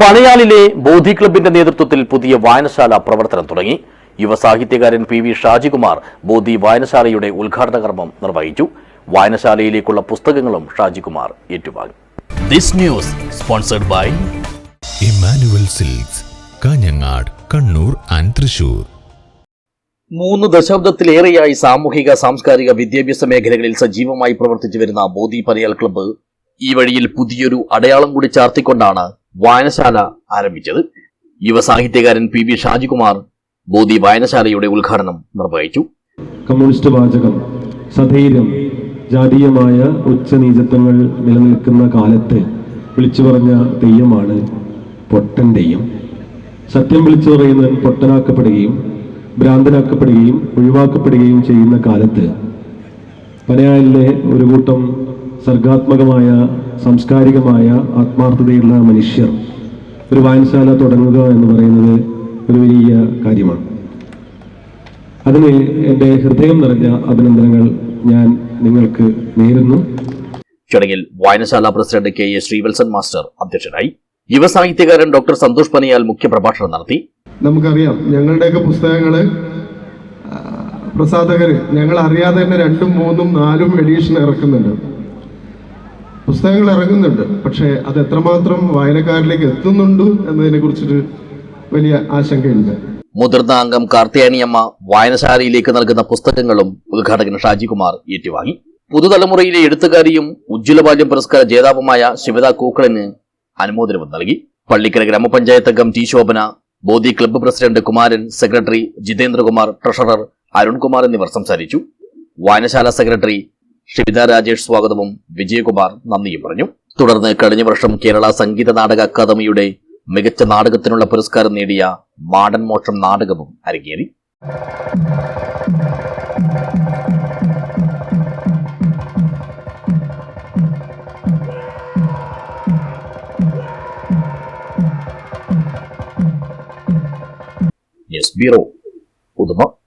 പണിയാലിലെ ബോധി ക്ലബിന്റെ നേതൃത്വത്തിൽ പുതിയ വായനശാല പ്രവർത്തനം തുടങ്ങി. യുവസാഹിത്യകാരൻ പി വി ഷാജികുമാർ ബോധി വായനശാലയുടെ ഉദ്ഘാടന കർമ്മം നിർവഹിച്ചു. വായനശാലയിലേക്കുള്ള പുസ്തകങ്ങളും ഷാജികുമാർ ഏറ്റുവാങ്ങി. This news sponsored by Emmanuel silks Kanhangad Kannur and Thrissur മൂന്ന് ദശാബ്ദത്തിലേറെയായി സാമൂഹിക സാംസ്കാരിക വിദ്യാഭ്യാസ മേഖലകളിൽ സജീവമായി പ്രവർത്തിച്ചു വരുന്ന ബോധി പനിയാൽ ക്ലബ്ബ് ഈ വഴിയിൽ പുതിയൊരു അടയാളം കൂടി ചാർത്തിക്കൊണ്ടാണ് വായനശാല ആരംഭിച്ചത് യുവസാഹിത്യകാരൻ പി വി ഷാജികുമാർ ബോധി വായനശാലയുടെ ഉദ്ഘാടനം നിർവഹിച്ചു. കമ്മ്യൂണിസ്റ്റ് വാചകം സധൈര്യം ജാതീയമായ ഉച്ചനീചത്വങ്ങൾ നിലനിൽക്കുന്ന കാലത്ത് വിളിച്ചു പറഞ്ഞ തെയ്യമാണ് പൊട്ടൻ തെയ്യം സത്യം വിളിച്ചു പറയുന്നവൻ പൊട്ടനാക്കപ്പെടുകയും ഭ്രാന്തനാക്കപ്പെടുകയും ഒഴിവാക്കപ്പെടുകയും ചെയ്യുന്ന കാലത്ത് പനയാലിലെ ഒരു കൂട്ടം സർഗാത്മകമായ സാംസ്കാരികമായ ആത്മാർത്ഥതയുള്ള മനുഷ്യർ ഒരു വായനശാല തുടങ്ങുക എന്ന് പറയുന്നത് ഒരു വലിയ കാര്യമാണ്. അതിന് എന്റെ ഹൃദയം നിറഞ്ഞ അഭിനന്ദനങ്ങൾ ഞാൻ നിങ്ങൾക്ക് നേരുന്നു. ചടങ്ങിൽ വായനശാല president K A Srivatsan master അധ്യക്ഷനായി യുവസാഹിത്യകാരൻ ഡോക്ടർ സന്തോഷ് പനിയാൽ മുഖ്യ പ്രഭാഷണം നടത്തി. നമുക്കറിയാം ഞങ്ങളുടെയൊക്കെ പുസ്തകങ്ങൾ പ്രസാധകര് ഞങ്ങൾ അറിയാതെ തന്നെ രണ്ടും മൂന്നും നാലും എഡീഷൻ ഇറക്കുന്നുണ്ട്. പുസ്തകങ്ങൾ ഇറങ്ങുന്നുണ്ട്. പക്ഷേ അത് എത്രമാത്രം വായനക്കാരിലേക്ക് എത്തുന്നുണ്ട് എന്നതിനെ കുറിച്ചിട്ട് വലിയ ആശങ്കയുണ്ട് മുതിർന്ന അംഗം കാർത്തിയാനിയമ്മ വായനശാലയിലേക്ക് നൽകുന്ന പുസ്തകങ്ങളും ഉദ്ഘാടകൻ ഷാജികുമാർ ഏറ്റുവാങ്ങി. പുതുതലമുറയിലെ എഴുത്തുകാരിയും ഉജ്ജ്വല ബാല്യം പുരസ്കാര ജേതാവുമായ ശിവദ കൂക്കളന് അനുമോദനവും നൽകി. പള്ളിക്കര ഗ്രാമപഞ്ചായത്ത് അംഗം T Shobhana Bodhi club president Kumaran secretary Jithendrakumar treasurer Arunkumar എന്നിവർ സംസാരിച്ചു. വായനശാല സെക്രട്ടറി ഷിവിത രാജേഷ് സ്വാഗതവും വിജയകുമാർ നന്ദിയും പറഞ്ഞു. തുടർന്ന് കഴിഞ്ഞ വർഷം കേരള സംഗീത നാടക അക്കാദമിയുടെ മികച്ച നാടകത്തിനുള്ള പുരസ്കാരം നേടിയ മാടൻ മോക്ഷം നാടകവും അരങ്ങേറി. ന്യൂസ് ബ്യൂറോ പുതുമ.